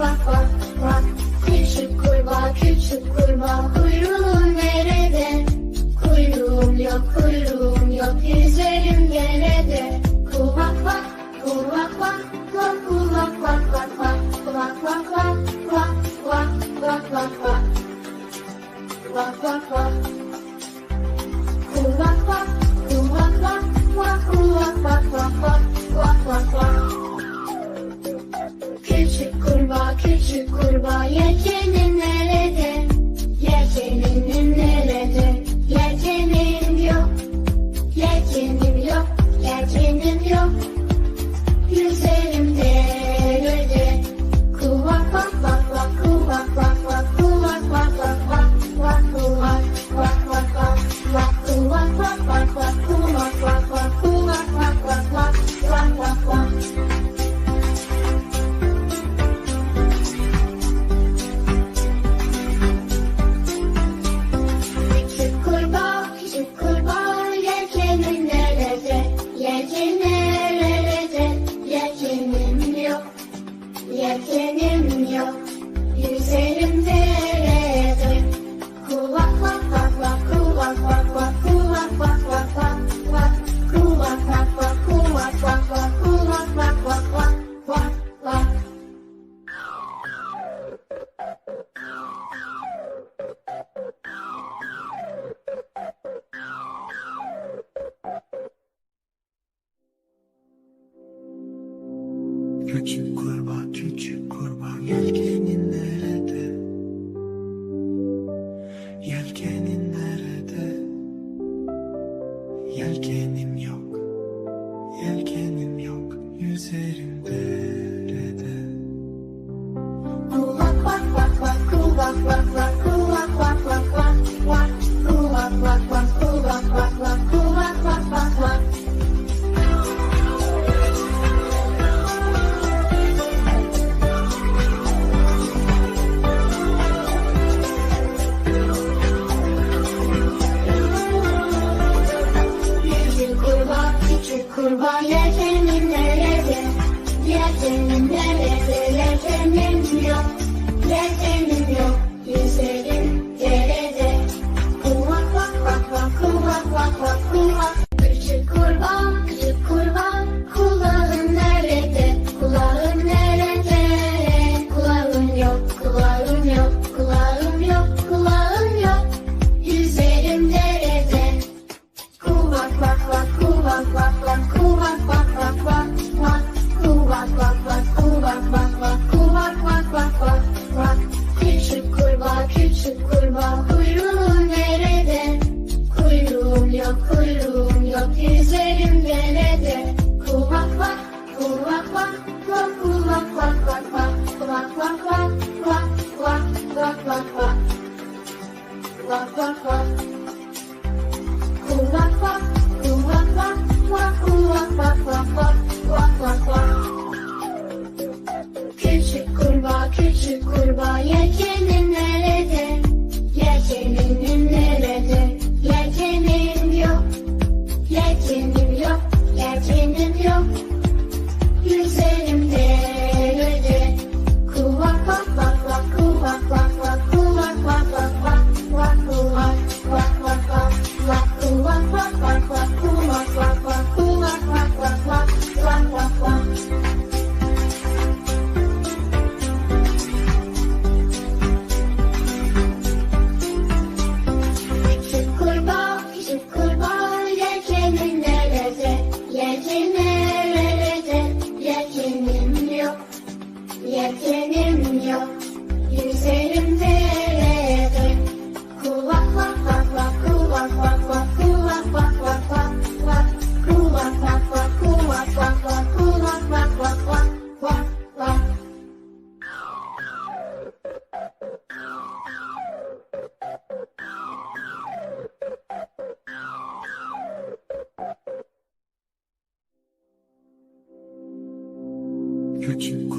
vah Küçük kurbağa küçük kurbağa kuyruğun nerede? Kuyruğum yok kuyruğum yok yüzlerim nerede? Kulak vah kulak vah kulak kulak vah vah vah kulak vah vah vah vah vah vah vah vah vah vah kulak vah kulak vah kulak kulak vah vah vah Yeah, yeah. Gözlerim yok, yüzerim No. picture.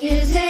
Is it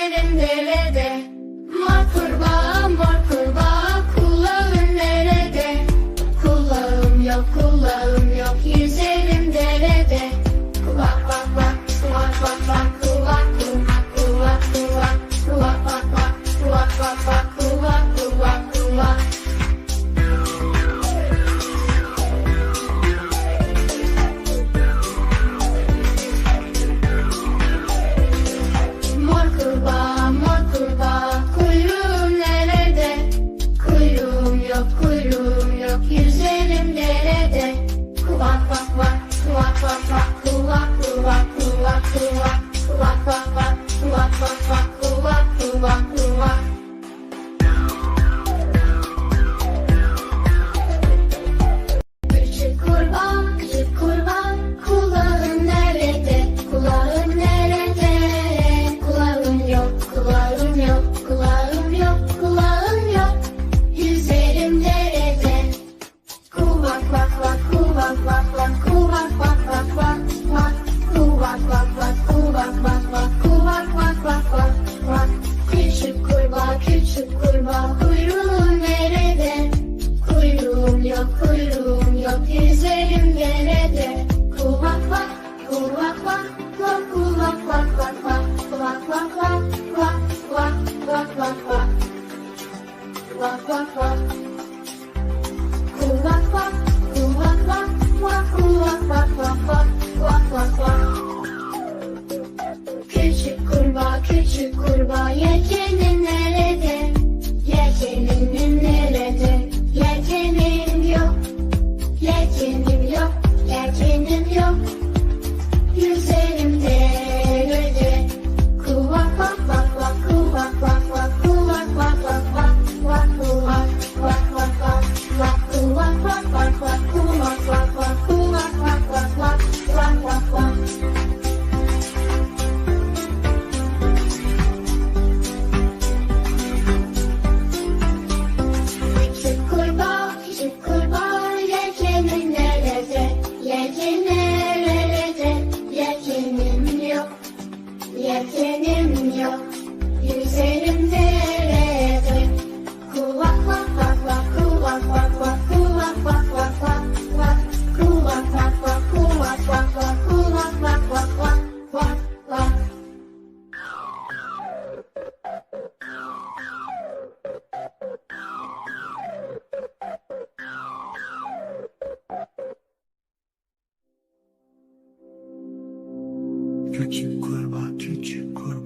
Küçük kurbağa küçük kurbağa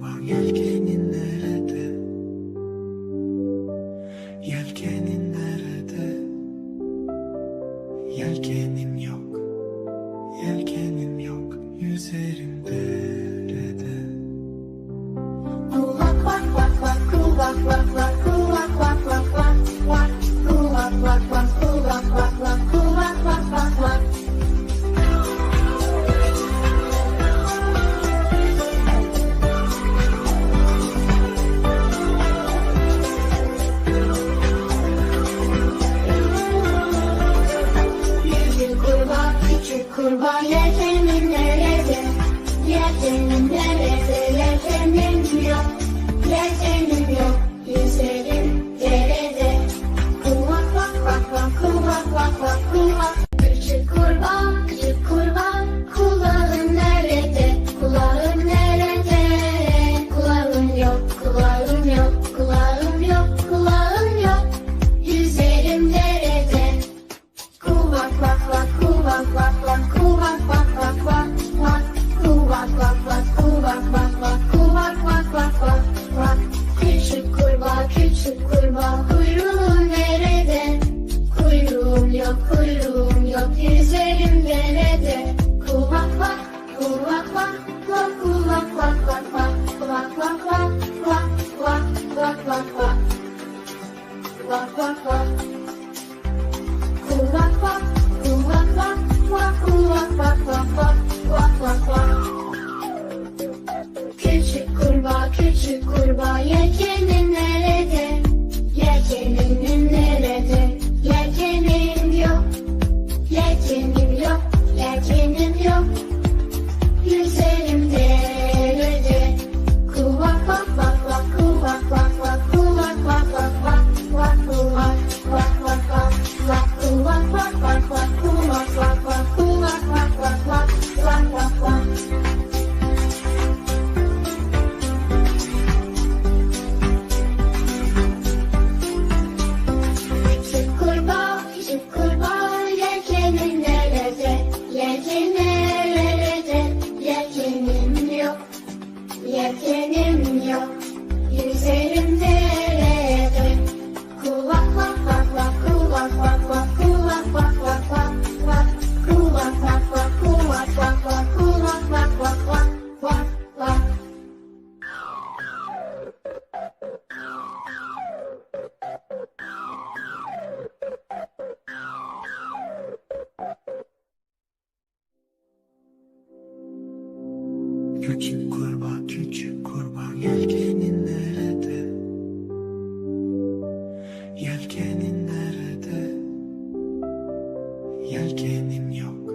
Yelkenim yok.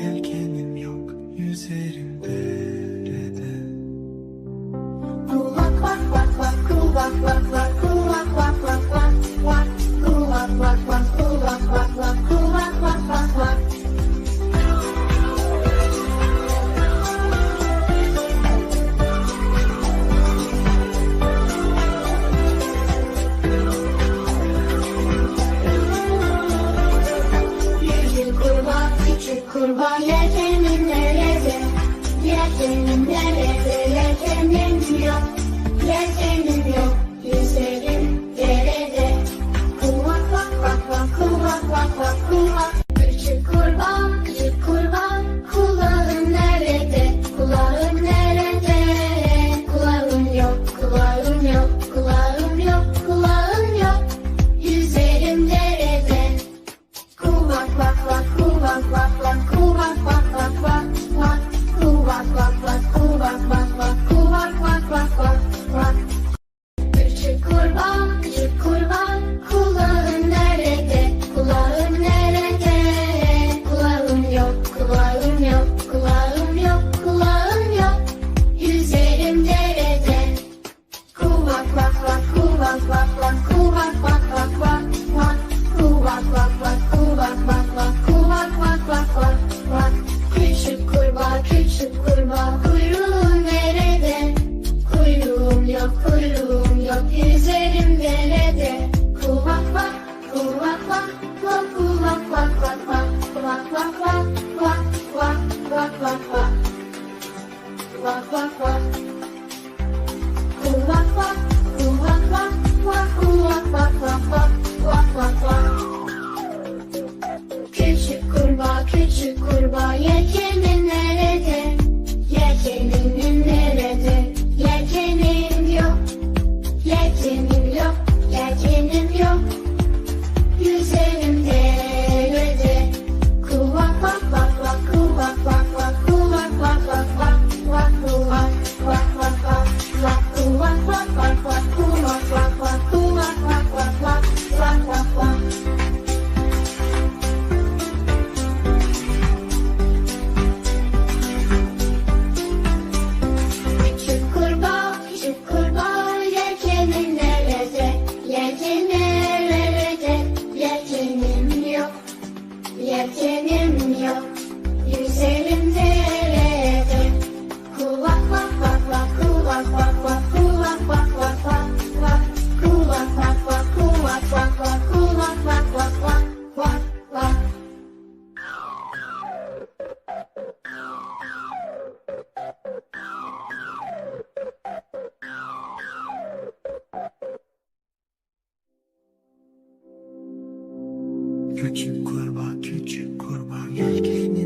Yelkenim yok. Yüzerimde. fun, fun. Küçük kurbağa, küçük kurbağa, yelkenini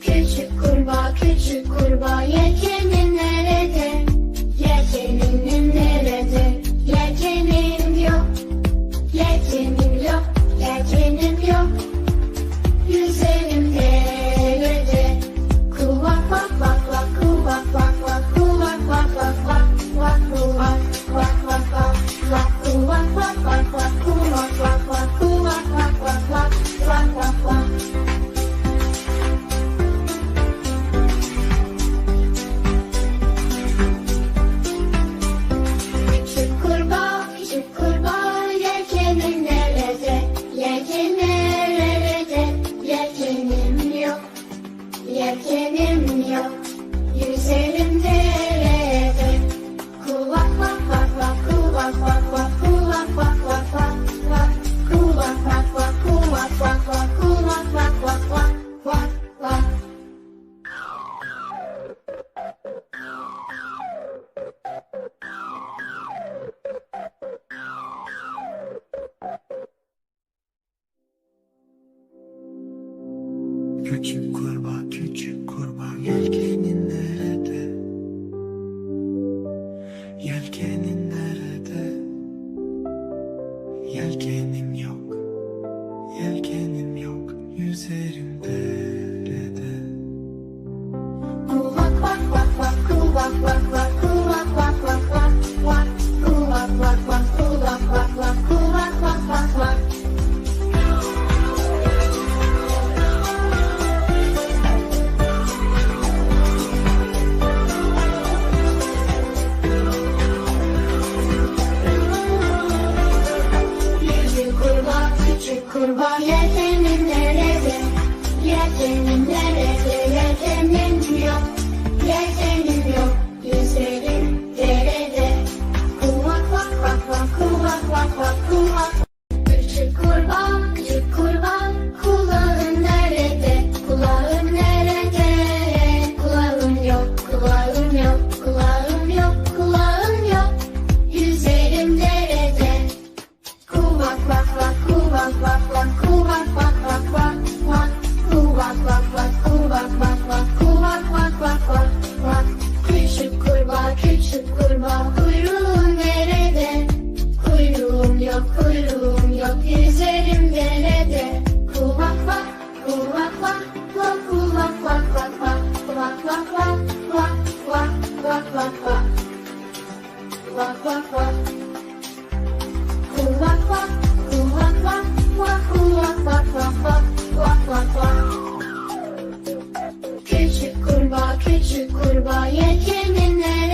Küçük kurbağa küçük kurbağa yeke